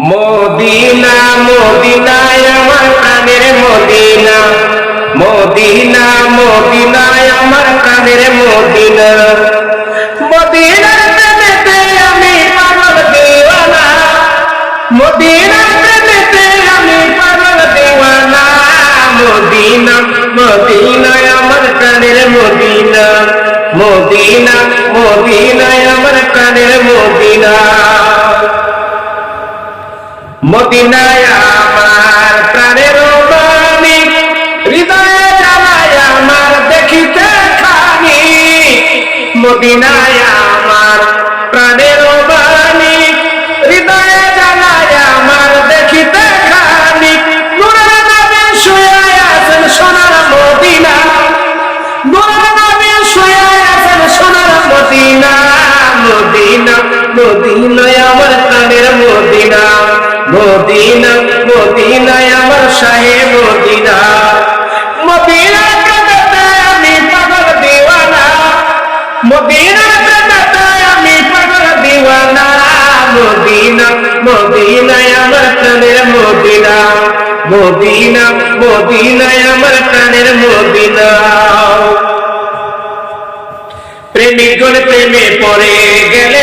Medina, মদিনায় আমার প্রাণের মদিনা। মদিনা, মদিনায় আমার প্রাণের মদিনা। মদিনার প্রেমেতে আমি পাগল দিওয়ানা। মদিনার প্রেমেতে আমি পাগল দিওয়ানা। মদিনা, মদিনায় আমার প্রাণের মদিনা। মদিনা, মদিনায় আমার প্রাণের মদিনা। মদিনায় আমার প্রাণের বাণী, হৃদয়ে জ্বালায় দেখিতে খানি। মদিনায় আমার প্রাণের বাণী, হৃদয়ে জ্বালায় দেখিতে খানি। নুরের নবী শুয়ে মদিনা নুরের নবী শুয়ে সোনার মদিনা মদিনা মদিনা মদিনা, মদিনায় আমার শাহে মদিনা। মদিনা প্রেমেতে আমি পাগল দিওয়ানা। মদিনা আমি পাগল দিওয়ানা। মদিনা আমার মদিনা। মদিনা আমার মদিনা। প্রেমিকগণ প্রেমে পড়ে গেলে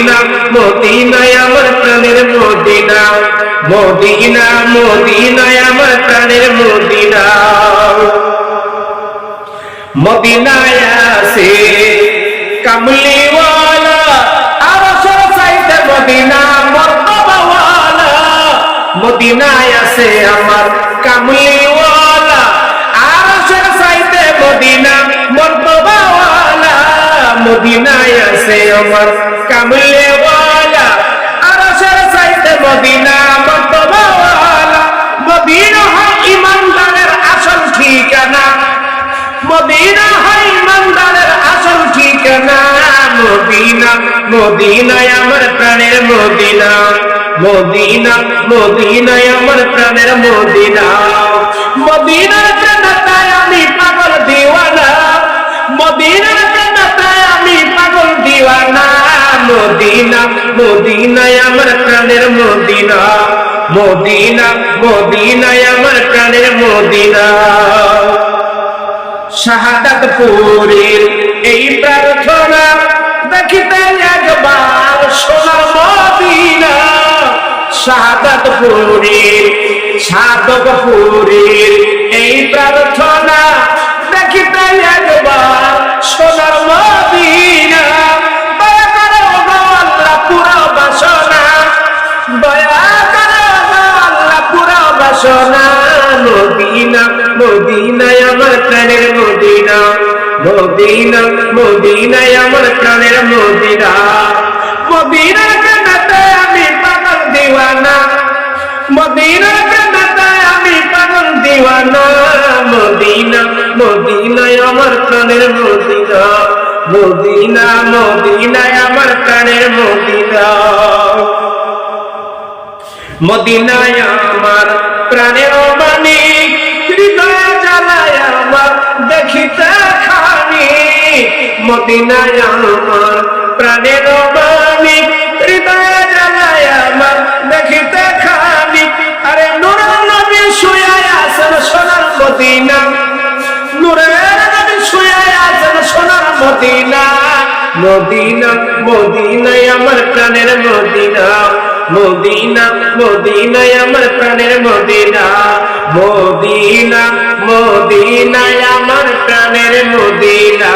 মদিনা, মদিনায় আমার প্রাণের মদিনা মদিনা, মদিনায় আমার প্রাণের মদিনা। মদিনায় আসে মদিনা মর্তবাওয়ালা মদিনায় আসে আমার মদিনা মদিনায় আসে আমার মদিনা মর্তবাওয়ালা মদিনা আসল ঠিকানা। মদিনা হয় আসল ঠিকানা। মদিনা, মদিনায় আমার প্রাণের মদিনা। মদিনা, মদিনায় আমার প্রাণের মদিনা। মদিনায় আমার প্রাণের মদিনা মদিনা, মদিনায় আমার প্রাণের মদিনা। শাহাদাত পুরীর এই প্রার্থনা দেখিতে একবার সোনার মদিনা। শাহাদাত পুরীর সাধক পুরীর এই প্রার্থনা দেখিতে একবার সোনার মদিনা। মদিনা, মদিনায় আমার প্রাণের মদিনা। মদিনার প্রেমেতে আমি পাগল দিওয়ানা। মদিনার প্রেমেতে আমি পাগল দিওয়ানা। মদিনা, মদিনায় আমার প্রাণের মদিনা। মদিনা, মদিনায় আমার প্রাণের মদিনা। মদিনায় আমার প্রাণের মদিনায় আমার, প্রাণের মানিক হৃদয় জ্বালায় আমার, দেখিতে খানি। আরে নুর নবী শুয়ে আছেন সোনার মদিনা। নুরের নবী শুয়ে আছেন সোনার মদিনা। মদিনা আমার প্রাণের মদিনা। মদিনা, মদিনায় আমার প্রাণের মদিনা। মদিনা, মদিনায় আমার প্রাণের মদিনা।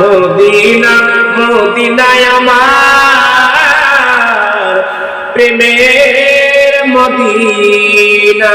মদিনা মদিনায় আমার প্রেমের মদিনা।